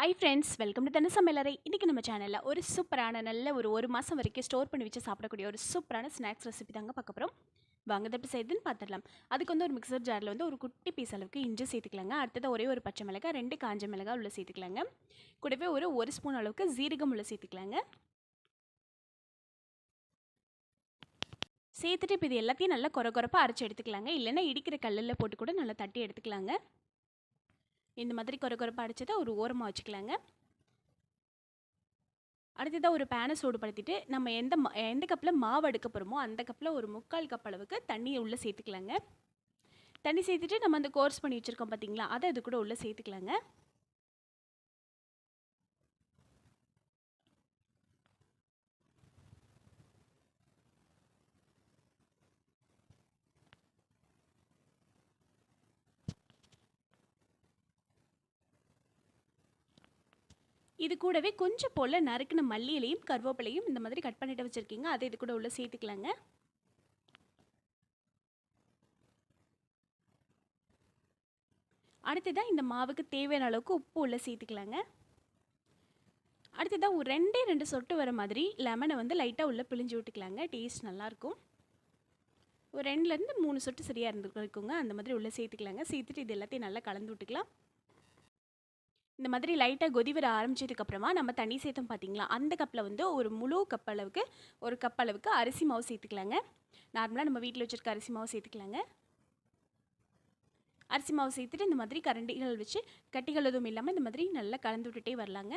Hi friends welcome to தன சமையலறை இன்றைக்கி நம்ம சேனலில் ஒரு சூப்பரான நல்ல ஒரு ஒரு மாதம் வரைக்கும் ஸ்டோர் பண்ணி வச்சு சாப்பிடக்கூடிய ஒரு சூப்பரான ஸ்நாக்ஸ் ரெசிபி தாங்க பார்க்க போகிறோம் வாங்க எப்படி செய்யுதுன்னு பார்த்துடலாம். அதுக்கு வந்து ஒரு மிக்சர் ஜாரில் வந்து ஒரு குட்டி பீஸ் அளவுக்கு இஞ்சி சேர்த்துக்கலாங்க. அடுத்தது ஒரே ஒரு பச்சை மிளகாய் ரெண்டு காஞ்ச மிளகாய் உள்ள சேர்த்துக்கலாங்க. கூடவே ஒரு ஒரு ஸ்பூன் அளவுக்கு ஜீரகம் உள்ள சேர்த்துக்கலாங்க. சேர்த்துட்டு இப்போ இது எல்லாத்தையும் நல்லா குறை குறைப்பாக அரைச்சி எடுத்துக்கலாங்க. இல்லைன்னா இடிக்கிற கல்லில் போட்டு கூட நல்லா தட்டி எடுத்துக்கலாங்க. இந்த மாதிரி குறை குறைப்பாக அடிச்சதை ஒரு ஓரமாக வச்சுக்கலாங்க. அடுத்ததாக ஒரு பேனை சூடுபடுத்திட்டு நம்ம எந்த எந்த கப்பில் மாவு எடுக்க போகிறோமோ அந்த கப்பில் ஒரு முக்கால் கப் அளவுக்கு தண்ணியை உள்ளே சேர்த்துக்கலாங்க. தண்ணி சேர்த்துட்டு நம்ம அந்த கோர்ஸ் பண்ணி வச்சுருக்கோம் பார்த்தீங்களா அதை அது கூட உள்ளே சேர்த்துக்கலாங்க. இது கூடவே கொஞ்சம் போல் நறுக்கின மல்லியிலையும் கருவேப்பிலையும் இந்த மாதிரி கட் பண்ணிட்டு வச்சுருக்கீங்க. அதை இது கூட உள்ளே சேர்த்துக்கலாங்க. அடுத்ததாக இந்த மாவுக்கு தேவையான அளவுக்கு உப்பு உள்ள சேர்த்துக்கலாங்க. அடுத்ததாக ஒரு ரெண்டே ரெண்டு சொட்டு வர மாதிரி லெமனை வந்து லைட்டாக உள்ளே பிழிஞ்சு விட்டுக்கலாங்க. டேஸ்ட் நல்லாயிருக்கும் ஒரு ரெண்டுலேருந்து மூணு சொட்டு சரியாக இருந்துருக்குங்க அந்த மாதிரி உள்ளே சேர்த்துக்கலாங்க. சேர்த்துட்டு இது எல்லாத்தையும் நல்லா கலந்து விட்டுக்கலாம். இந்த மாதிரி லைட்டாக கொதி வர ஆரம்பிச்சதுக்கப்புறமா நம்ம தண்ணி சேர்த்தோம் பார்த்தீங்களா? அந்த கப்பில் வந்து ஒரு முழு கப் அளவுக்கு ஒரு கப் அளவுக்கு அரிசி மாவு சேர்த்துக்கலாங்க. நார்மலாக நம்ம வீட்டில் வச்சுருக்க அரிசி மாவு சேர்த்துக்கலாங்க. அரிசி மாவு சேர்த்துட்டு இந்த மாதிரி கரண்டிகள் வச்சு கட்டிகள் எதுவும் இல்லாமல் இந்த மாதிரி நல்லா கலந்து விட்டுட்டே வரலாங்க.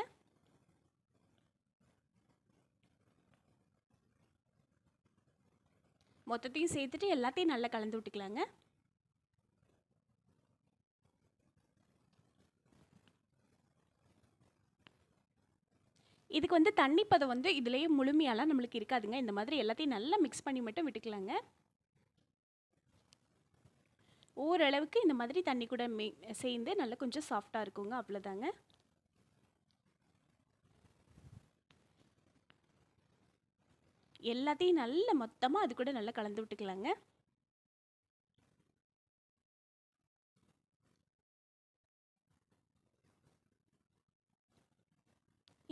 மொத்தத்தையும் சேர்த்துட்டு எல்லாத்தையும் நல்லா கலந்து விட்டுக்கலாங்க. இதுக்கு வந்து தண்ணி பதம் வந்து இதுலேயே முழுமையாலாம் நம்மளுக்கு இருக்காதுங்க. இந்த மாதிரி எல்லாத்தையும் நல்லா மிக்ஸ் பண்ணி மட்டும் விட்டுக்கலாங்க. ஓரளவுக்கு இந்த மாதிரி தண்ணி கூட மே சேர்ந்து நல்லா கொஞ்சம் சாஃப்டாக இருக்குங்க. அவ்வளோதாங்க எல்லாத்தையும் நல்லா மொத்தமாக அது கூட நல்லா கலந்து விட்டுக்கலாங்க.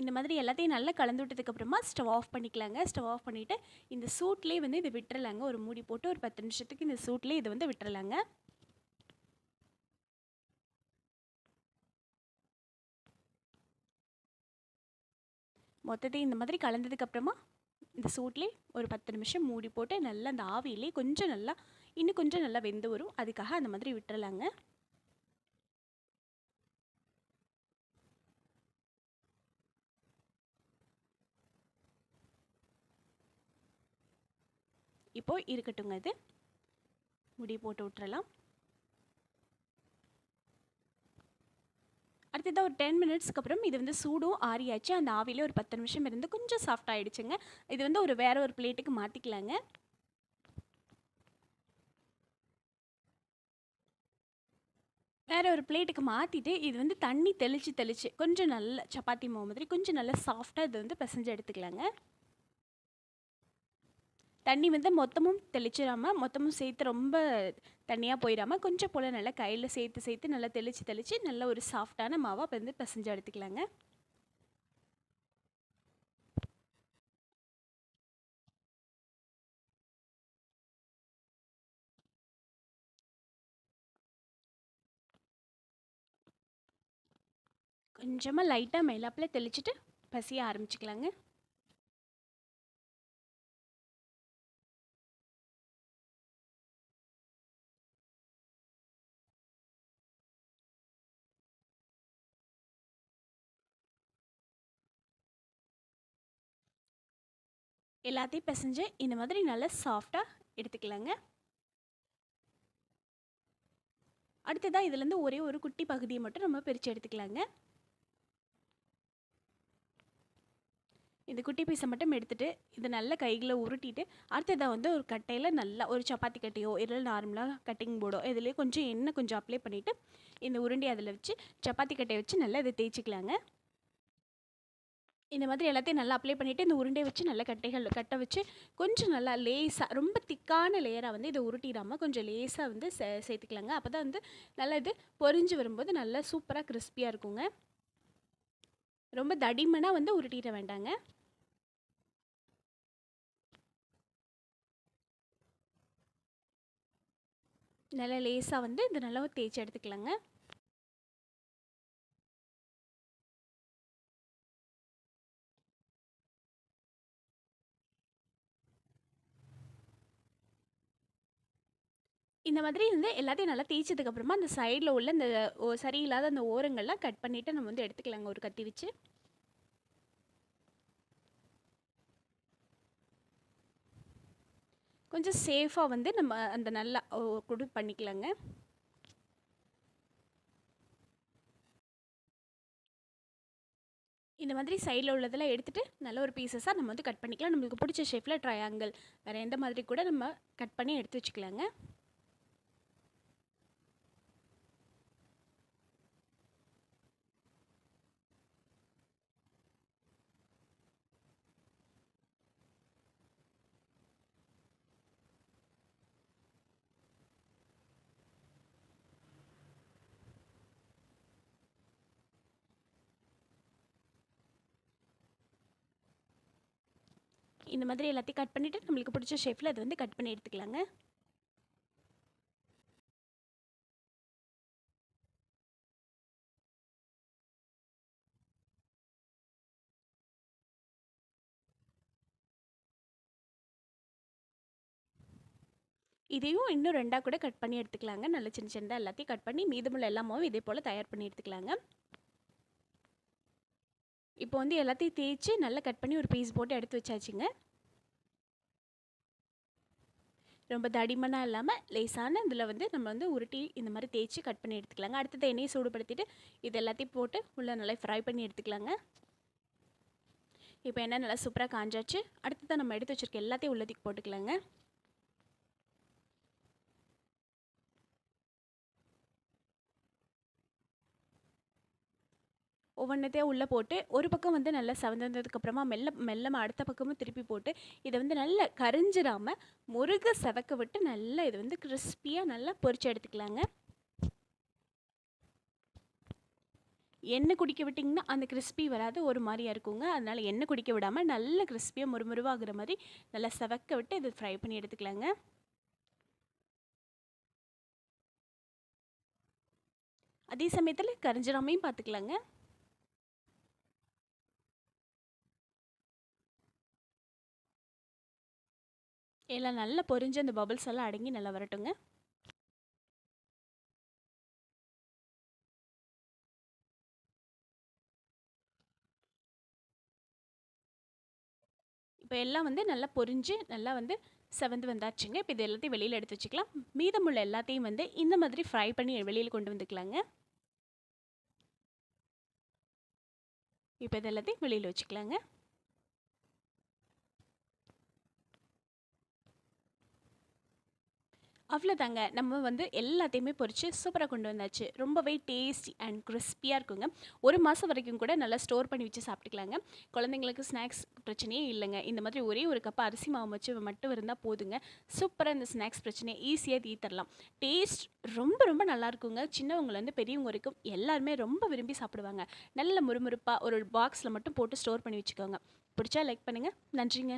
இந்த மாதிரி எல்லாத்தையும் நல்லா கலந்து விட்டதுக்கப்புறமா ஸ்டவ் ஆஃப் பண்ணிக்கலாங்க. ஸ்டவ் ஆஃப் பண்ணிவிட்டு இந்த சூட்லேயே வந்து இதை விட்டுறலாங்க. ஒரு மூடி போட்டு ஒரு பத்து நிமிஷத்துக்கு இந்த சூட்லேயே இதை வந்து விட்டுறலாங்க. மொத்தத்தையும் இந்த மாதிரி கலந்ததுக்கப்புறமா இந்த சூட்லேயே ஒரு பத்து நிமிஷம் மூடி போட்டு நல்லா அந்த ஆவியிலே கொஞ்சம் நல்லா இன்னும் கொஞ்சம் நல்லா வெந்து வரும். அதுக்காக அந்த மாதிரி விட்டுறலாங்க. இப்போ இருக்கட்டுங்க இது. முடி போட்டு விட்டுறலாம். அடுத்ததாக ஒரு டென் மினிட்ஸ்க்கு அப்புறம் இது வந்து சூடும் ஆறியாச்சு. அந்த ஆவிலே ஒரு பத்து நிமிஷம் இருந்து கொஞ்சம் சாஃப்ட் ஆகிடுச்சுங்க இது வந்து ஒரு வேற ஒரு பிளேட்டுக்கு மாற்றிக்கலாங்க வேற ஒரு பிளேட்டுக்கு மாற்றிட்டு இது வந்து தண்ணி தெளித்து தெளித்து கொஞ்சம் நல்ல சப்பாத்தி மாவு மாதிரி கொஞ்சம் நல்லா சாஃப்டாக இது வந்து பிசைஞ்சு எடுத்துக்கலாங்க. தண்ணி வந்து மொத்தமும் தெளிச்சிடாம மொத்தமும் சேர்த்து ரொம்ப தண்ணியாக போயிடாமல் கொஞ்சம் போல் நல்லா கையில் சேர்த்து சேர்த்து நல்லா தெளித்து தெளித்து நல்ல ஒரு சாஃப்டான மாவாக வந்து பிசைஞ்சு எடுத்துக்கலாங்க. கொஞ்சமாக லைட்டாக மேலாப்பில் தெளிச்சிட்டு பசிய ஆரம்பிச்சுக்கலாங்க. எல்லாத்தையும் பிசைஞ்சு இந்த மாதிரி நல்லா சாஃப்டாக எடுத்துக்கலாங்க. அடுத்ததாக இதுலேருந்து ஒரே ஒரு குட்டி பகுதியை மட்டும் நம்ம பிரித்து எடுத்துக்கலாங்க. இந்த குட்டி பீஸை மட்டும் எடுத்துகிட்டு இதை நல்ல கைகளை உருட்டிட்டு அடுத்ததாக வந்து ஒரு கட்டையில் நல்லா ஒரு சப்பாத்தி கட்டையோ இல்லை நார்மலாக கட்டிங் போர்டோ இதுலேயே கொஞ்சம் எண்ணெய் கொஞ்சம் அப்ளை பண்ணிவிட்டு இந்த உருண்டி அதில் வச்சு சப்பாத்தி கட்டையை வச்சு நல்லா இதை தேய்ச்சிக்கலாங்க. இந்த மாதிரி எல்லாத்தையும் நல்லா அப்ளை பண்ணிவிட்டு இந்த உருண்டையை வச்சு நல்லா கட்டைகள் கட்ட வச்சு கொஞ்சம் நல்லா லேஸாக ரொம்ப திக்கான லேயராக வந்து இதை உருட்டிடாமல் கொஞ்சம் லேஸாக வந்து சே சேர்த்துக்கலாங்க. அப்போ தான் வந்து நல்லா இது பொரிஞ்சு வரும்போது நல்லா சூப்பராக கிறிஸ்பியாக இருக்குங்க. ரொம்ப தடிமனாக வந்து உருட்டிட வேண்டாங்க. நல்லா லேசாக வந்து இது நல்லா தேய்ச்சி எடுத்துக்கலாங்க. இந்த மாதிரி வந்து எல்லாத்தையும் நல்லா தேய்ச்சதுக்கப்புறமா அந்த சைடில் உள்ள இந்த ஓ சரியில்லாத அந்த ஓரங்கள்லாம் கட் பண்ணிவிட்டு நம்ம வந்து எடுத்துக்கலாங்க. ஒரு கத்தி வச்சு. கொஞ்சம் சேஃபாக வந்து நம்ம அந்த நல்லா குடு பண்ணிக்கலாங்க. இந்த மாதிரி சைடில் உள்ளதெல்லாம் எடுத்துகிட்டு நல்ல ஒரு பீசஸாக நம்ம வந்து கட் பண்ணிக்கலாம். நம்மளுக்கு பிடிச்ச ஷேப்பில் ட்ரையாங்கிள் வேறு எந்த மாதிரி கூட நம்ம கட் பண்ணி எடுத்து வச்சுக்கலாங்க. இந்த மாதிரி எல்லாத்தையும் கட் பண்ணிவிட்டு நம்மளுக்கு பிடிச்ச ஷேப்பில் அதை வந்து கட் பண்ணி எடுத்துக்கலாங்க. இதையும் இன்னும் ரெண்டாக கூட கட் பண்ணி எடுத்துக்கலாங்க. நல்ல சின்ன சின்னதாக எல்லாத்தையும் கட் பண்ணி மீதமுள்ள எல்லாமாவும் இதே போல் தயார் பண்ணி எடுத்துக்கலாங்க. இப்போ வந்து எல்லாத்தையும் தேய்ச்சி நல்லா கட் பண்ணி ஒரு பீஸ் போட்டு எடுத்து வச்சாச்சுங்க. ரொம்ப தடிமனாக இல்லாமல் லேசான இதில் வந்து நம்ம வந்து உருட்டி இந்த மாதிரி தேய்ச்சி கட் பண்ணி எடுத்துக்கலாங்க. அடுத்தது எண்ணெயை சூடுபடுத்திட்டு இது எல்லாத்தையும் போட்டு உள்ளே நல்லா ஃப்ரை பண்ணி எடுத்துக்கலாங்க. இப்போ எண்ணெய் நல்லா சூப்பராக காஞ்சாச்சு. அடுத்ததான் நம்ம எடுத்து வச்சுருக்க எல்லாத்தையும் உள்ளதுக்கு போட்டுக்கலாங்க. ஒவ்வொன்றத்தையும் உள்ளே போட்டு ஒரு பக்கம் வந்து நல்லா செவந்ததுக்கப்புறமா மெல்ல மெல்லமாக அடுத்த பக்கமும் திருப்பி போட்டு இதை வந்து நல்லா கரைஞ்சிடாமல் முருக செவக்க விட்டு நல்லா இது வந்து கிறிஸ்பியாக நல்லா பொரிச்சு எடுத்துக்கலாங்க. எண்ணெய் குடிக்க விட்டிங்கன்னா அந்த கிறிஸ்பி வராது ஒரு மாதிரியாக இருக்குங்க. அதனால் எண்ணெய் குடிக்க விடாமல் நல்ல கிறிஸ்பியாக முறுமுருவாகிற மாதிரி நல்லா செவக்க விட்டு இதை ஃப்ரை பண்ணி எடுத்துக்கலாங்க. அதே சமயத்தில் கரிஞ்சிடாமையும் பார்த்துக்கலாங்க எல்லாம் நல்லா பொரிஞ்சு அந்த பபுள்ஸ் எல்லாம் அடங்கி நல்லா வரட்டுங்க. இப்போ எல்லாம் வந்து நல்லா பொரிஞ்சு நல்லா வந்து செவந்து வந்தாச்சுங்க. இப்போ இது எல்லாத்தையும் வெளியில் எடுத்து வச்சுக்கலாம். மீதமுள்ள எல்லாத்தையும் வந்து இந்த மாதிரி ஃப்ரை பண்ணி வெளியில் கொண்டு வந்துக்கலாங்க. இப்போ இது எல்லாத்தையும் வெளியில் வச்சுக்கலாங்க. அவ்வளோதாங்க நம்ம வந்து எல்லாத்தையுமே பொறிச்சு சூப்பராக கொண்டு வந்தாச்சு. ரொம்பவே டேஸ்டி அண்ட் கிறிஸ்பியாக இருக்குங்க. ஒரு மாதம் வரைக்கும் கூட நல்லா ஸ்டோர் பண்ணி வச்சு சாப்பிட்டுக்கலாங்க. குழந்தைங்களுக்கு ஸ்நாக்ஸ் பிரச்சனையே இல்லைங்க. இந்த மாதிரி ஒரே ஒரு கப் அரிசி மாவு வச்சு மட்டும் இருந்தால் போதுங்க. சூப்பராக இந்த ஸ்நாக்ஸ் பிரச்சனையை ஈஸியாக தீத்தரலாம் டேஸ்ட் ரொம்ப ரொம்ப நல்லா இருக்குங்க. சின்னவங்கலேருந்து பெரியவங்க வரைக்கும் எல்லாருமே ரொம்ப விரும்பி சாப்பிடுவாங்க. நல்ல முறுமுறுப்பாக ஒரு பாக்ஸில் மட்டும் போட்டு ஸ்டோர் பண்ணி வச்சுக்கோங்க. பிடிச்சா லைக் பண்ணுங்கள் நன்றிங்க.